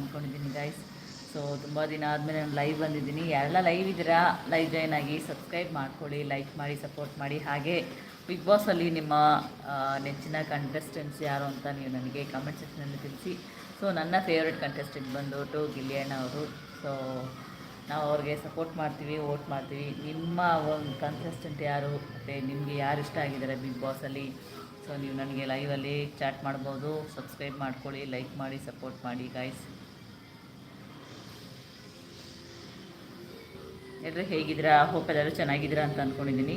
ಅಂದ್ಕೊಂಡಿದ್ದೀನಿ guys so ತುಂಬ ದಿನ ಆದಮೇಲೆ ನಾನು ಲೈವ್ ಬಂದಿದ್ದೀನಿ. ಯಾರೆಲ್ಲ ಲೈವ್ ಇದ್ದೀರಾ ಲೈವ್ ಜಾಯ್ನ್ ಆಗಿ ಸಬ್ಸ್ಕ್ರೈಬ್ ಮಾಡ್ಕೊಳ್ಳಿ ಲೈಕ್ ಮಾಡಿ ಸಪೋರ್ಟ್ ಮಾಡಿ. ಹಾಗೆ ಬಿಗ್ ಬಾಸಲ್ಲಿ ನಿಮ್ಮ ನೆಚ್ಚಿನ ಕಂಟೆಸ್ಟೆಂಟ್ಸ್ ಯಾರು ಅಂತ ನೀವು ನನಗೆ ಕಮೆಂಟ್ ಸೆಕ್ಷನಲ್ಲಿ ತಿಳಿಸಿ. ಸೊ ನನ್ನ ಫೇವ್ರೆಟ್ ಕಂಟೆಸ್ಟೆಂಟ್ ಬಂದುಬಿಟ್ಟು ಗಿಲಿಯಣ್ಣ ಅವರು. ಸೊ ನಾವು ಅವ್ರಿಗೆ ಸಪೋರ್ಟ್ ಮಾಡ್ತೀವಿ ವೋಟ್ ಮಾಡ್ತೀವಿ. ನಿಮ್ಮ ಒಂದು ಕಂಟೆಸ್ಟೆಂಟ್ ಯಾರು, ಮತ್ತು ನಿಮಗೆ ಯಾರು ಇಷ್ಟ ಆಗಿದ್ದಾರೆ ಬಿಗ್ ಬಾಸಲ್ಲಿ ಸೊ ನೀವು ನನಗೆ ಲೈವಲ್ಲಿ ಚಾಟ್ ಮಾಡ್ಬೋದು. ಸಬ್ಸ್ಕ್ರೈಬ್ ಮಾಡ್ಕೊಳ್ಳಿ ಲೈಕ್ ಮಾಡಿ ಸಪೋರ್ಟ್ ಮಾಡಿ ಗಾಯ್ಸ್ ಎಲ್ಲರೂ ಹೇಗಿದ್ದೀರಾ? ಹೋಪ್ ಎಲ್ಲರೂ ಚೆನ್ನಾಗಿದ್ದೀರಾ ಅಂತ ಅಂದ್ಕೊಂಡಿದ್ದೀನಿ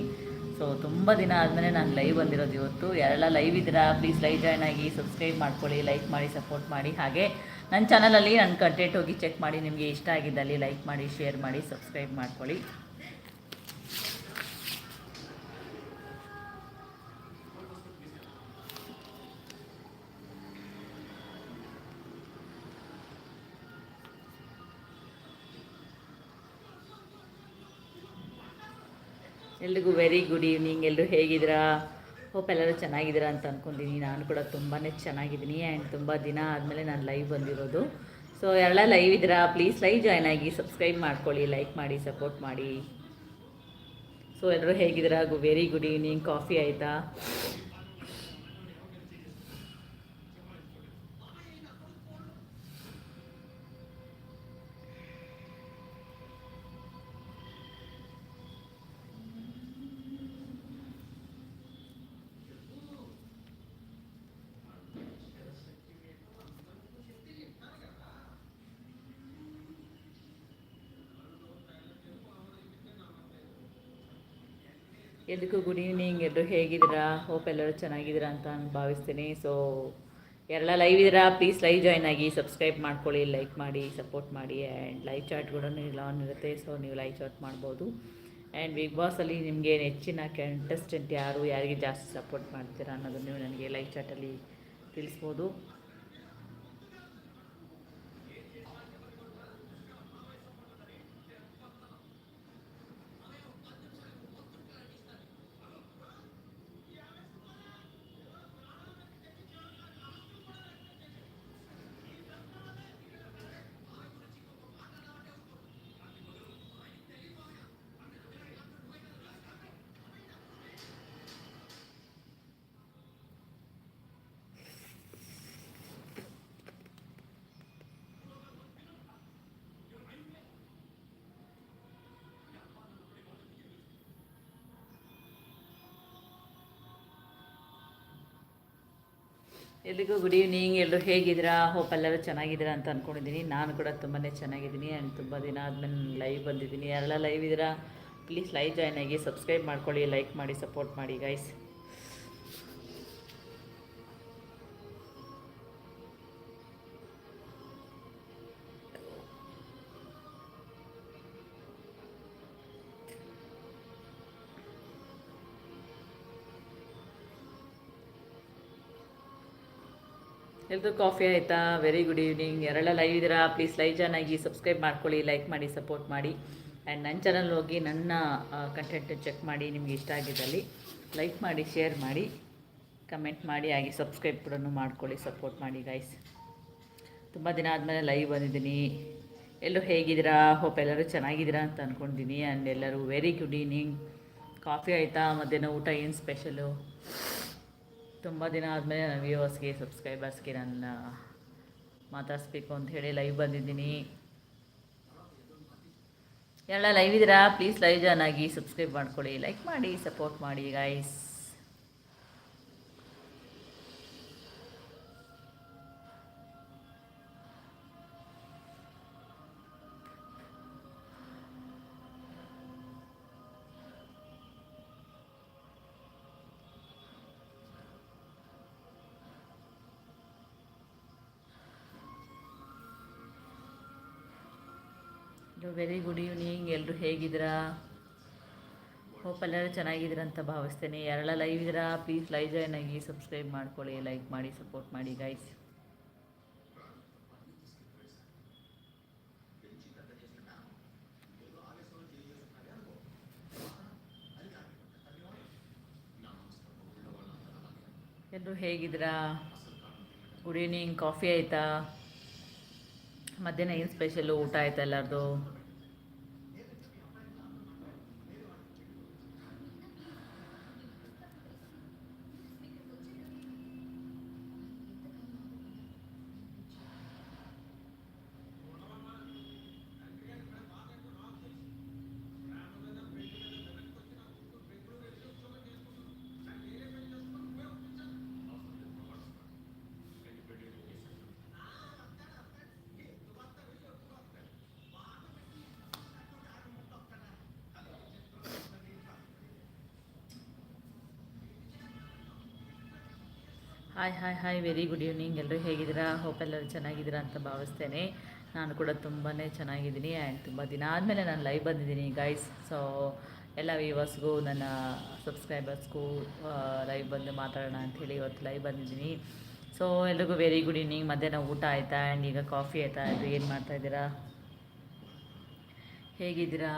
ಸೊ ತುಂಬ ದಿನ ಆದಮೇಲೆ ನಾನು ಲೈವ್ ಬಂದಿರೋದು ಇವತ್ತು. ಯಾರೆಲ್ಲ ಲೈವ್ ಇದ್ದೀರಾ ಪ್ಲೀಸ್ ಲೈವ್ ಜಾಯ್ನ್ ಆಗಿ ಸಬ್ಸ್ಕ್ರೈಬ್ ಮಾಡ್ಕೊಳ್ಳಿ ಲೈಕ್ ಮಾಡಿ ಸಪೋರ್ಟ್ ಮಾಡಿ. ಹಾಗೆ ನನ್ನ ಚಾನಲಲ್ಲಿ ನನ್ನ ಕಂಟೆಂಟ್ ಹೋಗಿ ಚೆಕ್ ಮಾಡಿ. ನಿಮಗೆ ಇಷ್ಟ ಆಗಿದ್ದಲ್ಲಿ ಲೈಕ್ ಮಾಡಿ ಶೇರ್ ಮಾಡಿ ಸಬ್ಸ್ಕ್ರೈಬ್ ಮಾಡ್ಕೊಳ್ಳಿ. ಎಲ್ರಿಗೂ ವೆರಿ ಗುಡ್ ಈವ್ನಿಂಗ್ ಎಲ್ಲರೂ ಹೇಗಿದ್ದೀರಾ? ಹೋಪ್ ಎಲ್ಲರೂ ಚೆನ್ನಾಗಿದ್ದೀರಾ ಅಂತ ಅಂದ್ಕೊಂಡಿದ್ದೀನಿ ನಾನು ಕೂಡ ತುಂಬಾ ಚೆನ್ನಾಗಿದ್ದೀನಿ ಆ್ಯಂಡ್ ತುಂಬ ದಿನ ಆದಮೇಲೆ ನಾನು ಲೈವ್ ಬಂದಿರೋದು. ಸೊ ಎಲ್ಲ ಲೈವ್ ಇದ್ದೀರಾ ಪ್ಲೀಸ್ ಲೈವ್ ಜಾಯ್ನ್ ಆಗಿ ಸಬ್ಸ್ಕ್ರೈಬ್ ಮಾಡ್ಕೊಳ್ಳಿ ಲೈಕ್ ಮಾಡಿ ಸಪೋರ್ಟ್ ಮಾಡಿ. ಸೊ ಎಲ್ಲರೂ ಹೇಗಿದ್ದೀರಾ? ವೆರಿ ಗುಡ್ ಈವ್ನಿಂಗ್ ಕಾಫಿ ಆಯಿತಾ? ಎದಕ್ಕೂ ಗುಡ್ ಈವ್ನಿಂಗ್ ಎಲ್ಲರೂ ಹೇಗಿದ್ದೀರಾ? ಹೋಪ್ ಎಲ್ಲರೂ ಚೆನ್ನಾಗಿದ್ದೀರಾ ಅಂತ ನಾನು ಭಾವಿಸ್ತೀನಿ. ಸೊ ಎಲ್ಲ ಲೈವ್ ಇದ್ದೀರಾ ಪ್ಲೀಸ್ ಲೈವ್ ಜಾಯ್ನ್ ಆಗಿ ಸಬ್ಸ್ಕ್ರೈಬ್ ಮಾಡ್ಕೊಳ್ಳಿ ಲೈಕ್ ಮಾಡಿ ಸಪೋರ್ಟ್ ಮಾಡಿ ಆ್ಯಂಡ್ ಲೈವ್ ಚಾಟ್ ಕೂಡ ಇಲ್ಲ ಆನ್ ಇರುತ್ತೆ ಸೊ ನೀವು ಲೈವ್ ಚಾಟ್ ಮಾಡ್ಬೋದು. ಆ್ಯಂಡ್ ಬಿಗ್ ಬಾಸಲ್ಲಿ ನಿಮಗೆ ನೆಚ್ಚಿನ ಕಂಟೆಸ್ಟೆಂಟ್ ಯಾರು, ಯಾರಿಗೆ ಜಾಸ್ತಿ ಸಪೋರ್ಟ್ ಮಾಡ್ತೀರಾ ಅನ್ನೋದನ್ನು ನೀವು ನನಗೆ ಲೈವ್ ಚಾಟಲ್ಲಿ ತಿಳಿಸ್ಬೋದು. ಎಲ್ರಿಗೂ ಗುಡ್ ಈವ್ನಿಂಗ್ ಎಲ್ಲರೂ ಹೇಗಿದ್ದೀರಾ? ಹೋಪ್ ಎಲ್ಲರೂ ಚೆನ್ನಾಗಿದ್ದೀರಾ ಅಂತ ಅಂದ್ಕೊಂಡಿದ್ದೀನಿ ನಾನು ಕೂಡ ತುಂಬಾ ಚೆನ್ನಾಗಿದ್ದೀನಿ ಆ್ಯಂಡ್ ತುಂಬ ದಿನ ಆದಮೇಲೆ ಲೈವ್ ಬಂದಿದ್ದೀನಿ. ಎಲ್ಲ ಲೈವ್ ಇದ್ದೀರಾ? ಪ್ಲೀಸ್ ಲೈವ್ ಜಾಯ್ನ್ ಆಗಿ ಸಬ್ಸ್ಕ್ರೈಬ್ ಮಾಡ್ಕೊಳ್ಳಿ ಲೈಕ್ ಮಾಡಿ ಸಪೋರ್ಟ್ ಮಾಡಿ ಗೈಸ್ ಎಲ್ರಿಗೂ ಕಾಫಿ ಆಯಿತಾ? ವೆರಿ ಗುಡ್ ಈವ್ನಿಂಗ್ ಯಾರೆಲ್ಲ ಲೈವ್ ಇದ್ದೀರಾ ಪ್ಲೀಸ್ ಲೈವ್ ಜಾಯ್ನ್ ಆಗಿ ಸಬ್ಸ್ಕ್ರೈಬ್ ಮಾಡ್ಕೊಳ್ಳಿ ಲೈಕ್ ಮಾಡಿ ಸಪೋರ್ಟ್ ಮಾಡಿ. ಆ್ಯಂಡ್ ನನ್ನ ಚಾನಲ್ ಹೋಗಿ ನನ್ನ ಕಂಟೆಂಟ್ ಚೆಕ್ ಮಾಡಿ, ನಿಮಗೆ ಇಷ್ಟ ಆಗಿದ್ದಲ್ಲಿ ಲೈಕ್ ಮಾಡಿ ಶೇರ್ ಮಾಡಿ ಕಮೆಂಟ್ ಮಾಡಿ ಆಗಿ ಸಬ್ಸ್ಕ್ರೈಬ್ ಕೂಡ ಮಾಡ್ಕೊಳ್ಳಿ ಸಪೋರ್ಟ್ ಮಾಡಿ ಗೈಸ್ ತುಂಬ ದಿನ ಆದಮೇಲೆ ಲೈವ್ ಬಂದಿದ್ದೀನಿ. ಎಲ್ಲರೂ ಹೇಗಿದ್ದೀರಾ? ಹೋಪ್ ಎಲ್ಲರೂ ಚೆನ್ನಾಗಿದ್ದೀರಾ ಅಂತ ಅಂದ್ಕೊಂಡಿದ್ದೀನಿ ಆ್ಯಂಡ್ ಎಲ್ಲರೂ ವೆರಿ ಗುಡ್ ಈವ್ನಿಂಗ್ ಕಾಫಿ ಆಯಿತಾ? ಮಧ್ಯಾಹ್ನ ಊಟ ಏನು ಸ್ಪೆಷಲು ತುಂಬ ದಿನ ಆದಮೇಲೆ ನನ್ನ ವ್ಯೂವರ್ಸ್ಗೆ, ಸಬ್ಸ್ಕ್ರೈಬರ್ಸ್ಗೆ ನನ್ನ ಮಾತಾಡಿಸ್ಬೇಕು ಅಂತ ಹೇಳಿ ಲೈವ್ ಬಂದಿದ್ದೀನಿ. ಎಲ್ಲ ಲೈವ್ ಇದ್ದೀರಾ? ಪ್ಲೀಸ್ ಲೈವ್ ಜಾಯ್ನ್ ಆಗಿ, ಸಬ್ಸ್ಕ್ರೈಬ್ ಮಾಡ್ಕೊಳ್ಳಿ ಲೈಕ್ ಮಾಡಿ ಸಪೋರ್ಟ್ ಮಾಡಿ ಗೈಸ್ ವೆರಿ ಗುಡ್ ಈವ್ನಿಂಗ್ ಎಲ್ಲರೂ ಹೇಗಿದ್ದೀರಾ? ಹೋಪ್ ಎಲ್ಲರೂ ಚೆನ್ನಾಗಿದ್ದೀರಾ ಅಂತ ಭಾವಿಸ್ತೇನೆ. ಯಾರೆಲ್ಲ ಲೈವ್ ಇದ್ದೀರಾ ಪ್ಲೀಸ್ ಲೈವ್ ಜಾಯ್ನ್ ಆಗಿ ಸಬ್ಸ್ಕ್ರೈಬ್ ಮಾಡ್ಕೊಳ್ಳಿ ಲೈಕ್ ಮಾಡಿ ಸಪೋರ್ಟ್ ಮಾಡಿ ಗೈಸ್ ಎಲ್ಲರೂ ಹೇಗಿದ್ದೀರಾ? ಗುಡ್ ಈವ್ನಿಂಗ್ ಕಾಫಿ ಆಯಿತಾ? ಮಧ್ಯಾಹ್ನ ಏನು ಸ್ಪೆಷಲ್ಲು ಊಟ ಆಯ್ತಾ ಎಲ್ಲರದು? Hi hi hi very good evening ಎಲ್ಲರೂ ಹೇಗಿದ್ದೀರಾ? ಹೋಪ್ ಎಲ್ಲರೂ ಚೆನ್ನಾಗಿದ್ದೀರಾ ಅಂತ ಭಾವಿಸ್ತೇನೆ. ನಾನು ಕೂಡ ತುಂಬಾ ಚೆನ್ನಾಗಿದ್ದೀನಿ ಆ್ಯಂಡ್ ತುಂಬ ದಿನ ಆದಮೇಲೆ ನಾನು ಲೈವ್ ಬಂದಿದ್ದೀನಿ ಗೈಸ್ ಸೊ ಎಲ್ಲ ವ್ಯೂವರ್ಸ್ಗೂ ನನ್ನ ಸಬ್ಸ್ಕ್ರೈಬರ್ಸ್ಗೂ ಲೈವ್ ಬಂದು ಮಾತಾಡೋಣ ಅಂಥೇಳಿ ಇವತ್ತು ಲೈವ್ ಬಂದಿದ್ದೀನಿ. ಸೊ ಎಲ್ರಿಗೂ ವೆರಿ ಗುಡ್ ಈವ್ನಿಂಗ್ ಮಧ್ಯಾಹ್ನ ಊಟ ಆಯಿತಾ? ಆ್ಯಂಡ್ ಈಗ ಕಾಫಿ ಆಯಿತಾ? ಅದು ಏನು ಮಾಡ್ತಾಯಿದ್ದೀರಾ ಹೇಗಿದ್ದೀರಾ?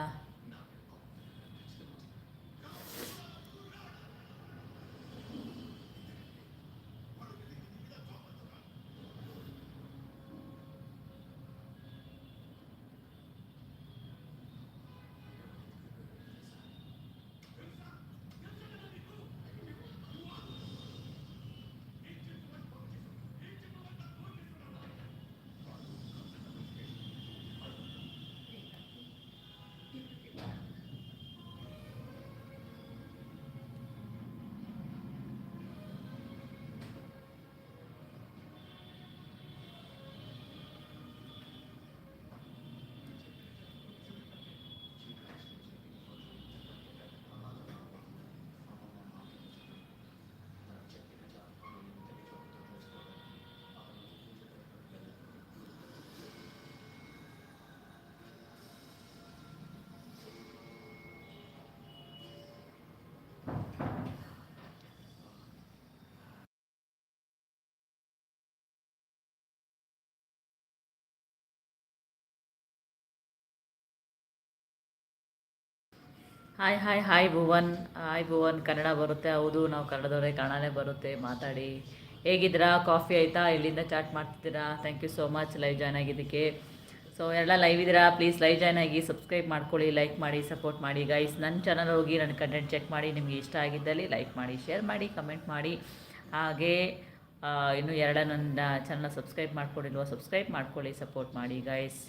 Hi hi hi Bhuvan. Hi Bhuvan. Kannada ಬರುತ್ತೆ. ಹೌದು, ನಾವು ಕನ್ನಡದವರೇ ಕನ್ನಡನೇ ಬರುತ್ತೆ. ಮಾತಾಡಿ. ಹೇಗಿದ್ದೀರಾ? ಕಾಫಿ ಆಯಿತಾ? ಇಲ್ಲಿಂದ ಚಾಟ್ ಮಾಡ್ತಿದ್ದೀರಾ? Thank you so much live join ಆಗಿದ್ದಕ್ಕೆ. ಸೊ ಎಲ್ಲ ಲೈವ್ ಇದ್ದೀರಾ? ಪ್ಲೀಸ್ ಲೈವ್ ಜಾಯ್ನ್ ಆಗಿ ಸಬ್ಸ್ಕ್ರೈಬ್ ಮಾಡ್ಕೊಳ್ಳಿ ಲೈಕ್ ಮಾಡಿ ಸಪೋರ್ಟ್ ಮಾಡಿ. ಗೈಸ್ ನನ್ನ ಚಾನಲ್ ಹೋಗಿ ನನ್ನ ಕಂಟೆಂಟ್ ಚೆಕ್ ಮಾಡಿ. ನಿಮಗೆ ಇಷ್ಟ ಆಗಿದ್ದಲ್ಲಿ ಲೈಕ್ ಮಾಡಿ ಶೇರ್ ಮಾಡಿ ಕಮೆಂಟ್ ಮಾಡಿ. ಹಾಗೆ ಇನ್ನೂ ಎರಡ ನನ್ನ ಚಾನಲ್ ಸಬ್ಸ್ಕ್ರೈಬ್ ಮಾಡ್ಕೊಂಡಿಲ್ವ? ಸಬ್ಸ್ಕ್ರೈಬ್ ಮಾಡ್ಕೊಳ್ಳಿ ಸಪೋರ್ಟ್ ಮಾಡಿ ಗೈಸ್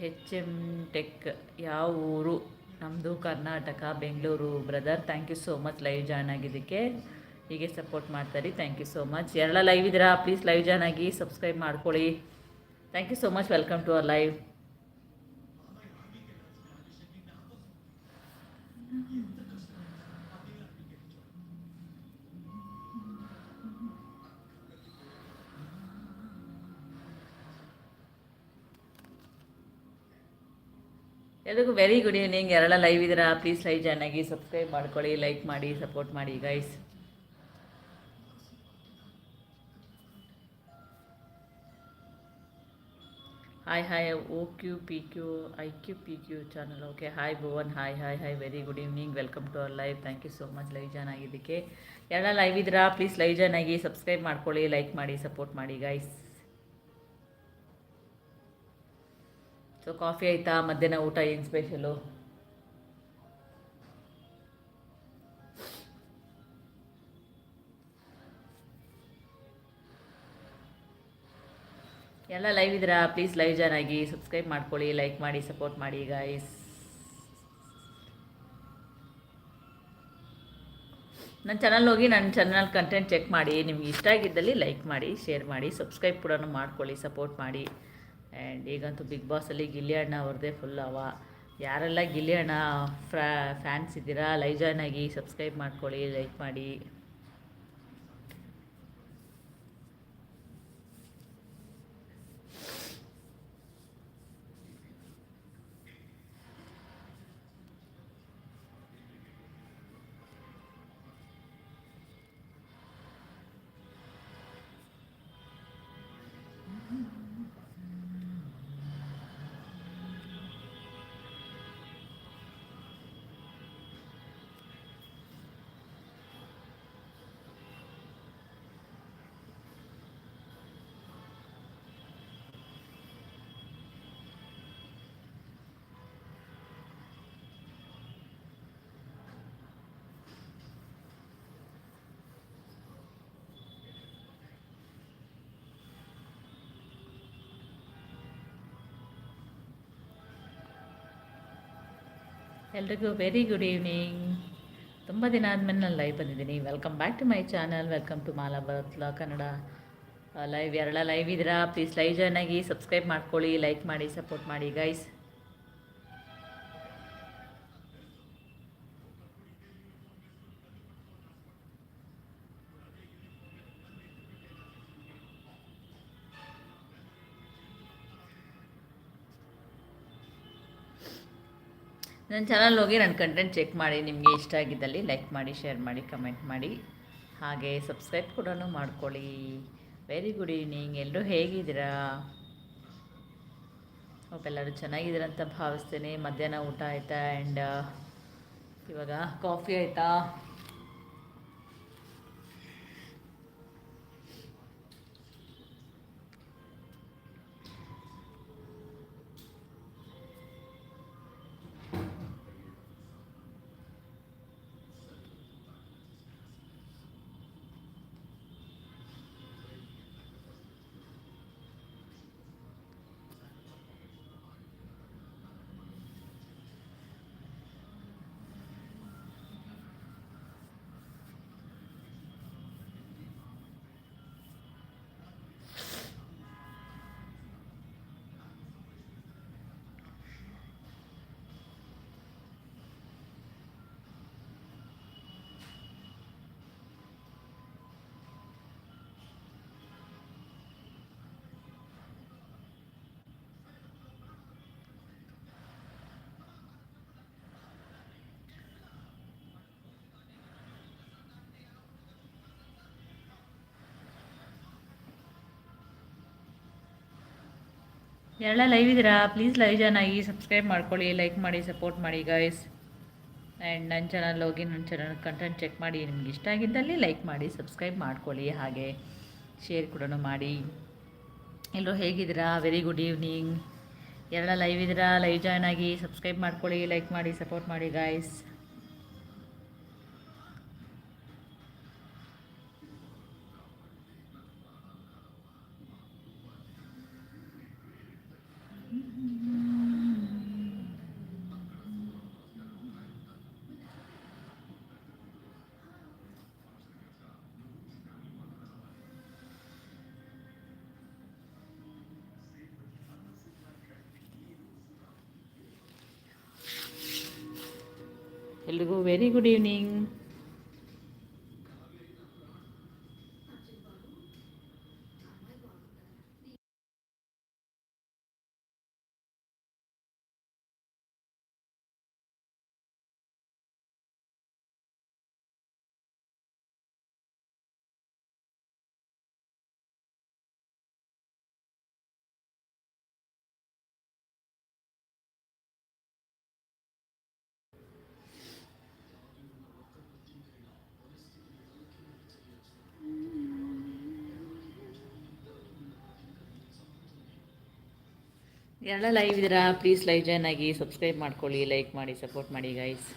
ಹೆಚ್ ಎಂ ಟೆಕ್ ಯಾವ ಊರು? ನಮ್ಮದು Karnataka, Bengaluru. Brother thank you so much live join ಆಗಿದ್ದಕ್ಕೆ ಹೀಗೆ ಸಪೋರ್ಟ್ ಮಾಡ್ತಾರೆ ಥ್ಯಾಂಕ್ ಯು ಸೋ ಮಚ್ ಎಲ್ಲ ಲೈವ್ ಇದ್ದೀರಾ ಪ್ಲೀಸ್ ಲೈವ್ ಜಾಯ್ನ್ ಆಗಿ ಸಬ್ಸ್ಕ್ರೈಬ್ ಮಾಡ್ಕೊಳ್ಳಿ. Thank you so much welcome to our live ಎಲ್ರಿಗೂ ವೆರಿ ಗುಡ್ ಈವ್ನಿಂಗ್ ಎರಡ ಲೈವ್ ಇದ್ದೀರಾ ಪ್ಲೀಸ್ ಲೈವ್ ಜಾಯ್ನ್ ಆಗಿ ಸಬ್ಸ್ಕ್ರೈಬ್ ಮಾಡ್ಕೊಳ್ಳಿ ಲೈಕ್ ಮಾಡಿ ಸಪೋರ್ಟ್ ಮಾಡಿ guys hi hi O Q P Q I Q P Q channel okay hi Bhuvan hi hi hi very good evening welcome to our live thank you so much live join ಆಗಿದ್ದಕ್ಕೆ. ಯಾರೆಲ್ಲ live ಇದ್ದೀರಾ please live join ಆಗಿ subscribe ಮಾಡ್ಕೊಳ್ಳಿ like ಮಾಡಿ support ಮಾಡಿ guys so coffee ಆಯಿತಾ? ಮಧ್ಯಾಹ್ನ ಊಟ ಏನು ಸ್ಪೆಷಲು ಎಲ್ಲ ಲೈವ್ ಇದ್ದೀರಾ? ಪ್ಲೀಸ್ ಲೈವ್ ಜಾಯ್ನ್ ಆಗಿ. ಸಬ್ಸ್ಕ್ರೈಬ್ ಮಾಡ್ಕೊಳ್ಳಿ ಲೈಕ್ ಮಾಡಿ ಸಪೋರ್ಟ್ ಮಾಡಿ ಗಾಯ್ಸ್ ನನ್ನ ಚಾನಲ್ ಹೋಗಿ ನನ್ನ ಚಾನಲ್ ಕಂಟೆಂಟ್ ಚೆಕ್ ಮಾಡಿ. ನಿಮ್ಗೆ ಇಷ್ಟ ಆಗಿದ್ದಲ್ಲಿ ಲೈಕ್ ಮಾಡಿ ಶೇರ್ ಮಾಡಿ ಸಬ್ಸ್ಕ್ರೈಬ್ ಕೂಡ ಮಾಡ್ಕೊಳ್ಳಿ ಸಪೋರ್ಟ್ ಮಾಡಿ. ಆ್ಯಂಡ್ ಈಗಂತೂ ಬಿಗ್ ಬಾಸಲ್ಲಿ ಗಿಲ್ಲಿ ಅಣ್ಣ ಅವ್ರದ್ದೇ ಫುಲ್ ಅವ. ಯಾರೆಲ್ಲ ಗಿಲ್ಲಿ ಅಣ್ಣ ಫ್ಯಾನ್ಸ್ ಇದ್ದೀರಾ, ಲೈವ್ ಜಾಯ್ನ್ ಆಗಿ ಸಬ್ಸ್ಕ್ರೈಬ್ ಮಾಡ್ಕೊಳ್ಳಿ ಲೈಕ್ ಮಾಡಿ. ಎಲ್ರಿಗೂ ವೆರಿ ಗುಡ್ ಈವ್ನಿಂಗ್ ತುಂಬ ದಿನ ಆದಮೇಲೆ ನಾನು ಲೈವ್ ಬಂದಿದ್ದೀನಿ. Welcome back to my channel welcome to Mala ಬತ್ಲ ಕನ್ನಡ ಲೈವ್ ಎರಡ ಲೈವ್ ಇದ್ದೀರಾ ಪ್ಲೀಸ್ ಲೈವ್ ಜಾಯ್ನ್ ಆಗಿ ಸಬ್ಸ್ಕ್ರೈಬ್ ಮಾಡ್ಕೊಳ್ಳಿ ಲೈಕ್ ಮಾಡಿ ಸಪೋರ್ಟ್ ಮಾಡಿ ಗೈಸ್ ನನ್ನ ಚಾನಲ್ ಹೋಗಿ ನನ್ನ ಕಂಟೆಂಟ್ ಚೆಕ್ ಮಾಡಿ, ನಿಮಗೆ ಇಷ್ಟ ಆಗಿದ್ದಲ್ಲಿ ಲೈಕ್ ಮಾಡಿ ಶೇರ್ ಮಾಡಿ ಕಮೆಂಟ್ ಮಾಡಿ. ಹಾಗೆ ಸಬ್ಸ್ಕ್ರೈಬ್ ಕೂಡ ಮಾಡ್ಕೊಳ್ಳಿ. ವೆರಿ ಗುಡ್ ಈವ್ನಿಂಗ್ ಎಲ್ಲರೂ ಹೇಗಿದ್ದೀರಾ? ಒಬ್ಬೆಲ್ಲರೂ ಚೆನ್ನಾಗಿದ್ದೀರಂತ ಭಾವಿಸ್ತೇನೆ. ಮಧ್ಯಾಹ್ನ ಊಟ ಆಯಿತಾ? ಆ್ಯಂಡ್ ಇವಾಗ ಕಾಫಿ ಆಯಿತಾ? ಎಲ್ಲ ಲೈವ್ ಇದ್ದೀರಾ ಪ್ಲೀಸ್ ಲೈವ್ ಜಾಯ್ನ್ ಆಗಿ ಸಬ್ಸ್ಕ್ರೈಬ್ ಮಾಡ್ಕೊಳ್ಳಿ ಲೈಕ್ ಮಾಡಿ ಸಪೋರ್ಟ್ ಮಾಡಿ ಗೈಸ್ ಆ್ಯಂಡ್ ನನ್ನ ಚಾನಲ್ ಹೋಗಿ ನನ್ನ ಚಾನಲ್ ಕಂಟೆಂಟ್ ಚೆಕ್ ಮಾಡಿ, ನಿಮ್ಗೆ ಇಷ್ಟ ಆಗಿದ್ದಲ್ಲಿ ಲೈಕ್ ಮಾಡಿ ಸಬ್ಸ್ಕ್ರೈಬ್ ಮಾಡ್ಕೊಳ್ಳಿ, ಹಾಗೆ ಶೇರ್ ಕೂಡ ಮಾಡಿ. ಎಲ್ಲರೂ ಹೇಗಿದ್ದೀರಾ? ವೆರಿ ಗುಡ್ ಈವ್ನಿಂಗ್ ಎಲ್ಲ ಲೈವ್ ಇದ್ದೀರಾ ಲೈವ್ ಜಾಯ್ನ್ ಆಗಿ ಸಬ್ಸ್ಕ್ರೈಬ್ ಮಾಡ್ಕೊಳ್ಳಿ ಲೈಕ್ ಮಾಡಿ ಸಪೋರ್ಟ್ ಮಾಡಿ ಗಾಯ್ಸ್ ಎಲ್ರಿಗೂ ವೆರಿ ಗುಡ್ ಈವ್ನಿಂಗ್ ಎಲ್ಲ ಲೈವ್ ಇದ್ದೀರಾ ಪ್ಲೀಸ್ ಲೈವ್ ಜಾಯ್ನ್ ಆಗಿ ಸಬ್ಸ್ಕ್ರೈಬ್ ಮಾಡ್ಕೊಳ್ಳಿ ಲೈಕ್ ಮಾಡಿ ಸಪೋರ್ಟ್ ಮಾಡಿ ಗೈಸ್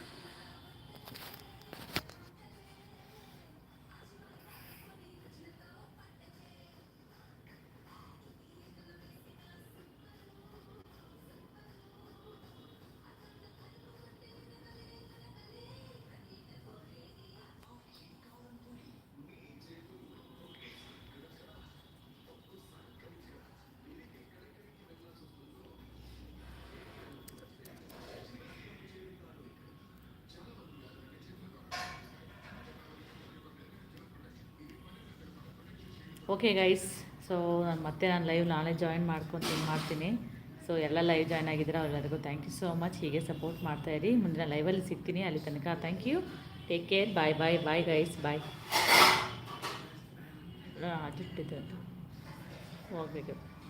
ಓಕೆ ಗೈಸ್ ಸೊ ನಾನು ಮತ್ತೆ ನಾನು ಲೈವ್ ನಾಳೆ ಜಾಯಿನ್ ಮಾಡ್ಕೊತೀನಿ ಮಾಡ್ತೀನಿ. ಸೊ ಎಲ್ಲ ಲೈವ್ ಜಾಯ್ನ್ ಆಗಿದ್ದೀರಾ ಅವರೆಲ್ಲರಿಗೂ ಥ್ಯಾಂಕ್ ಯು ಸೋ ಮಚ್ ಹೀಗೆ ಸಪೋರ್ಟ್ ಮಾಡ್ತಾ ಇರಿ. ಮುಂದಿನ ಲೈವಲ್ಲಿ ಸಿಗ್ತೀನಿ. ಅಲ್ಲಿ ತನಕ thank you take care bye bye bye guys bye ಅದಿಟ್ಟಿದ್ದು ಹೋಗಬೇಕು